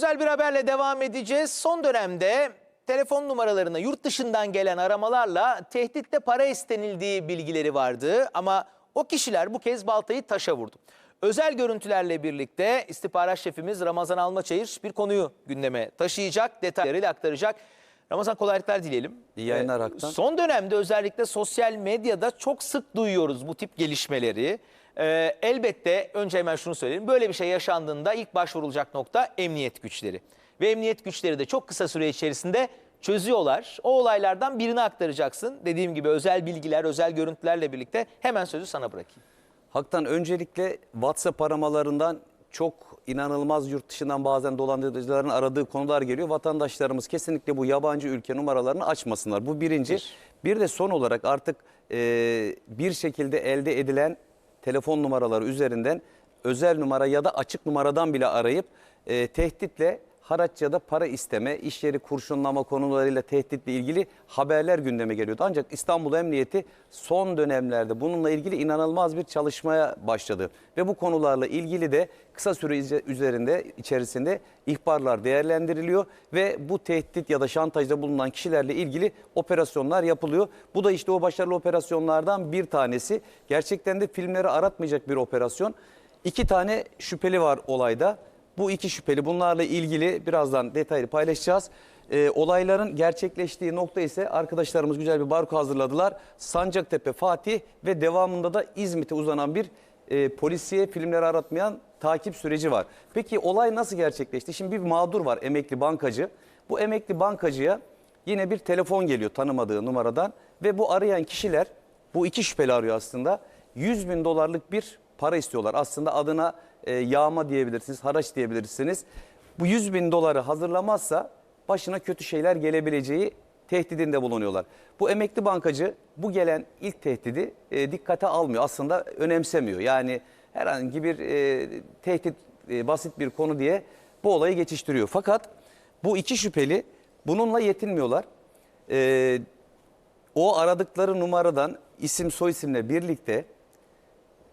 özel bir haberle devam edeceğiz. Son dönemde telefon numaralarına yurt dışından gelen aramalarla tehditle para istenildiği bilgileri vardı. Ama o kişiler bu kez baltayı taşa vurdu. Özel görüntülerle birlikte istihbarat şefimiz Ramazan Almaçayır bir konuyu gündeme taşıyacak, detaylarıyla aktaracak. Ramazan kolaylıklar dileyelim. İyi yayınlar Ee, Haktan. Son dönemde özellikle sosyal medyada çok sık duyuyoruz bu tip gelişmeleri. Ee, elbette önce hemen şunu söyleyeyim. Böyle bir şey yaşandığında ilk başvurulacak nokta emniyet güçleri. Ve emniyet güçleri de çok kısa süre içerisinde çözüyorlar. O olaylardan birini aktaracaksın. Dediğim gibi özel bilgiler, özel görüntülerle birlikte hemen sözü sana bırakayım. Haktan öncelikle WhatsApp aramalarından çok inanılmaz yurt dışından bazen dolandırıcıların aradığı konular geliyor. Vatandaşlarımız kesinlikle bu yabancı ülke numaralarını açmasınlar. Bu birinci. Bir. Bir de son olarak artık e, bir şekilde elde edilen telefon numaraları üzerinden özel numara ya da açık numaradan bile arayıp e, tehditle haraç da para isteme, iş yeri kurşunlama konularıyla tehditle ilgili haberler gündeme geliyordu. Ancak İstanbul Emniyeti son dönemlerde bununla ilgili inanılmaz bir çalışmaya başladı. Ve bu konularla ilgili de kısa süre üzerinde içerisinde ihbarlar değerlendiriliyor ve bu tehdit ya da şantajda bulunan kişilerle ilgili operasyonlar yapılıyor. Bu da işte o başarılı operasyonlardan bir tanesi. Gerçekten de filmleri aratmayacak bir operasyon. İki tane şüpheli var olayda. Bu iki şüpheli bunlarla ilgili birazdan detaylı paylaşacağız. Ee, olayların gerçekleştiği nokta ise arkadaşlarımız güzel bir barko hazırladılar. Sancaktepe, Fatih ve devamında da İzmit'e uzanan bir e, polisiye filmleri aratmayan takip süreci var. Peki olay nasıl gerçekleşti? Şimdi bir mağdur var emekli bankacı. Bu emekli bankacıya yine bir telefon geliyor tanımadığı numaradan ve bu arayan kişiler bu iki şüpheli arıyor aslında 100 bin dolarlık bir para istiyorlar. Aslında adına e, yağma diyebilirsiniz, haraç diyebilirsiniz. Bu 100 bin doları hazırlamazsa başına kötü şeyler gelebileceği tehdidinde bulunuyorlar. Bu emekli bankacı bu gelen ilk tehdidi e, dikkate almıyor. Aslında önemsemiyor. Yani herhangi bir e, tehdit basit bir konu diye bu olayı geçiştiriyor. Fakat bu iki şüpheli bununla yetinmiyorlar. O aradıkları numaradan isim soyisimle birlikte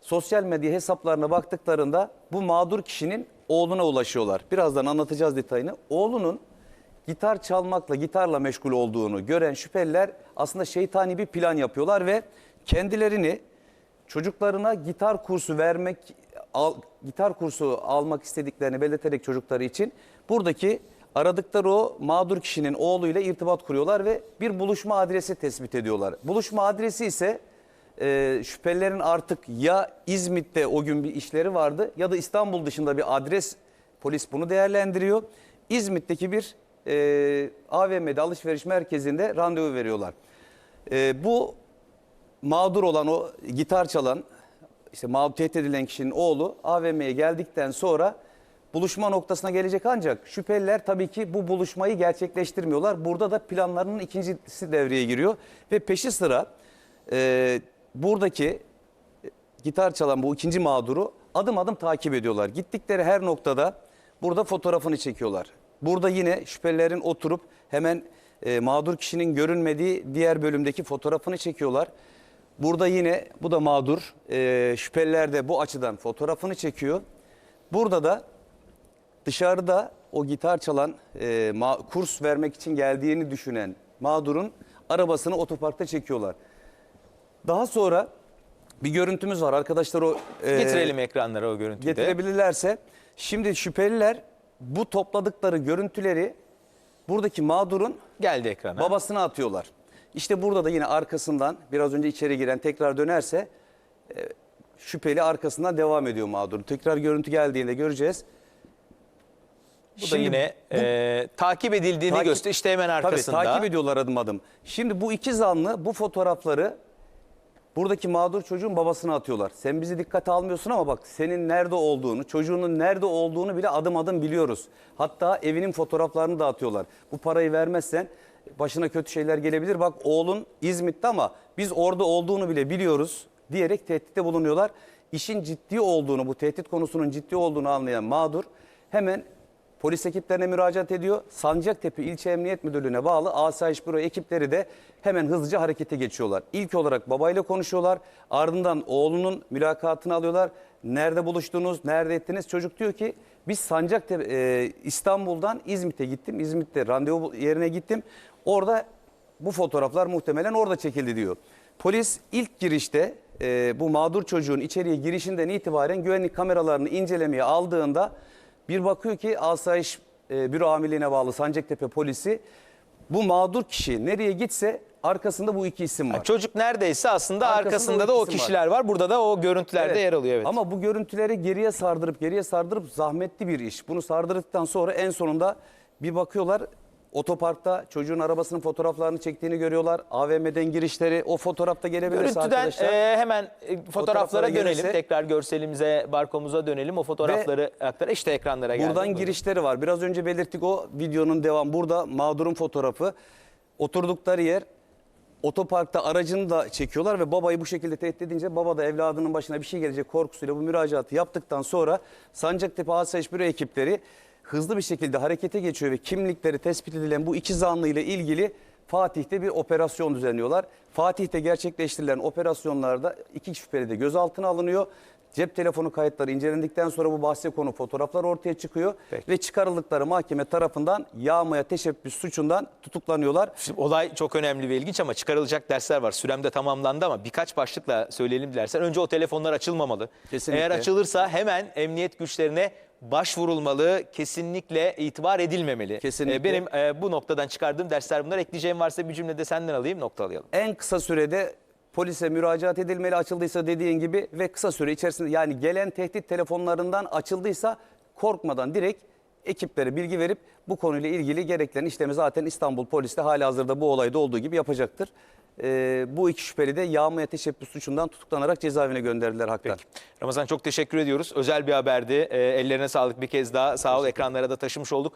sosyal medya hesaplarına baktıklarında bu mağdur kişinin oğluna ulaşıyorlar. Birazdan anlatacağız detayını. Oğlunun gitar çalmakla, gitarla meşgul olduğunu gören şüpheliler aslında şeytani bir plan yapıyorlar ve kendilerini çocuklarına gitar kursu vermek, al, gitar kursu almak istediklerini belirterek çocukları için buradaki aradıkları o mağdur kişinin oğluyla irtibat kuruyorlar ve bir buluşma adresi tespit ediyorlar. Buluşma adresi ise e, şüphelilerin artık ya İzmit'te o gün bir işleri vardı ya da İstanbul dışında bir adres polis bunu değerlendiriyor. İzmit'teki bir e, AVM'de alışveriş merkezinde randevu veriyorlar. E, bu mağdur olan o gitar çalan işte mağdur tehdit edilen kişinin oğlu AVM'ye geldikten sonra buluşma noktasına gelecek ancak şüpheliler tabii ki bu buluşmayı gerçekleştirmiyorlar. Burada da planlarının ikincisi devreye giriyor ve peşi sıra e, buradaki e, gitar çalan bu ikinci mağduru adım adım takip ediyorlar. Gittikleri her noktada burada fotoğrafını çekiyorlar. Burada yine şüphelilerin oturup hemen e, mağdur kişinin görünmediği diğer bölümdeki fotoğrafını çekiyorlar. Burada yine bu da mağdur. E, şüpheliler de bu açıdan fotoğrafını çekiyor. Burada da dışarıda o gitar çalan, e, kurs vermek için geldiğini düşünen mağdurun arabasını otoparkta çekiyorlar. Daha sonra bir görüntümüz var arkadaşlar o e, Getirelim ekranlara o görüntüyü getirebilirlerse. Şimdi şüpheliler bu topladıkları görüntüleri buradaki mağdurun Geldi ekrana. babasına atıyorlar. İşte burada da yine arkasından biraz önce içeri giren tekrar dönerse e, şüpheli arkasından devam ediyor mağdur. Tekrar görüntü geldiğinde göreceğiz. Bu da Şimdi yine bu- e, takip edildiğini Takip- gösteriyor. İşte hemen arkasında. Tabii takip ediyorlar adım adım. Şimdi bu iki zanlı bu fotoğrafları buradaki mağdur çocuğun babasına atıyorlar. Sen bizi dikkate almıyorsun ama bak senin nerede olduğunu, çocuğunun nerede olduğunu bile adım adım biliyoruz. Hatta evinin fotoğraflarını da atıyorlar. Bu parayı vermezsen başına kötü şeyler gelebilir. Bak oğlun İzmit'te ama biz orada olduğunu bile biliyoruz diyerek tehditte bulunuyorlar. İşin ciddi olduğunu, bu tehdit konusunun ciddi olduğunu anlayan mağdur hemen Polis ekiplerine müracaat ediyor. Sancaktepe İlçe Emniyet Müdürlüğü'ne bağlı Asayiş Büro ekipleri de hemen hızlıca harekete geçiyorlar. İlk olarak babayla konuşuyorlar. Ardından oğlunun mülakatını alıyorlar. Nerede buluştunuz, nerede ettiniz? Çocuk diyor ki Biz Sancaktepe e, İstanbul'dan İzmit'e gittim. İzmit'te randevu yerine gittim. Orada bu fotoğraflar muhtemelen orada çekildi diyor. Polis ilk girişte e, bu mağdur çocuğun içeriye girişinden itibaren güvenlik kameralarını incelemeye aldığında bir bakıyor ki asayiş e, büro amirliğine bağlı Sancaktepe polisi bu mağdur kişi nereye gitse arkasında bu iki isim var. Çocuk neredeyse aslında Arkasında arkasında, da o isim var. kişiler var. Burada da o görüntülerde Evet. yer alıyor evet. Ama bu görüntüleri geriye sardırıp geriye sardırıp zahmetli bir iş. Bunu sardırdıktan sonra en sonunda bir bakıyorlar otoparkta çocuğun arabasının fotoğraflarını çektiğini görüyorlar. AVM'den girişleri o fotoğrafta gelebilirse Görüntüden arkadaşlar. e, hemen e, fotoğraflara Fotoğraflara dönelim. gelirse- Tekrar görselimize, barkomuza dönelim. O fotoğrafları aktar. İşte ekranlara geldi. Buradan Buyurun. girişleri var. Biraz önce belirttik o videonun devam. Burada mağdurun fotoğrafı. Oturdukları yer otoparkta aracını da çekiyorlar ve babayı bu şekilde tehdit edince baba da evladının başına bir şey gelecek korkusuyla bu müracaatı yaptıktan sonra Sancaktepe Asayiş Büro ekipleri hızlı bir şekilde harekete geçiyor ve kimlikleri tespit edilen bu iki zanlı ile ilgili Fatih'te bir operasyon düzenliyorlar. Fatih'te gerçekleştirilen operasyonlarda iki şüpheli de gözaltına alınıyor. Cep telefonu kayıtları incelendikten sonra bu bahse konu fotoğraflar ortaya çıkıyor Peki. ve çıkarıldıkları mahkeme tarafından yağmaya teşebbüs suçundan tutuklanıyorlar. Şimdi olay çok önemli ve ilginç ama çıkarılacak dersler var. Sürem de tamamlandı ama birkaç başlıkla söyleyelim dilersen. Önce o telefonlar açılmamalı. Kesinlikle. Eğer açılırsa hemen emniyet güçlerine başvurulmalı. Kesinlikle itibar edilmemeli. Kesinlikle. Ee, Benim e, bu noktadan çıkardığım dersler bunlar. Ekleyeceğim varsa bir cümle de senden alayım noktalayalım. En kısa sürede polise müracaat edilmeli açıldıysa dediğin gibi ve kısa süre içerisinde yani gelen tehdit telefonlarından açıldıysa korkmadan direkt ekiplere bilgi verip bu konuyla ilgili gereken işlemi zaten İstanbul polisi de halihazırda bu olayda olduğu gibi yapacaktır. Ee, bu iki şüpheli de yağmaya teşebbüs suçundan tutuklanarak cezaevine gönderdiler Hak'tan. Ramazan çok teşekkür ediyoruz. Özel bir haberdi. Ee, ellerine sağlık bir kez daha. Sağ ol ekranlara da taşımış olduk.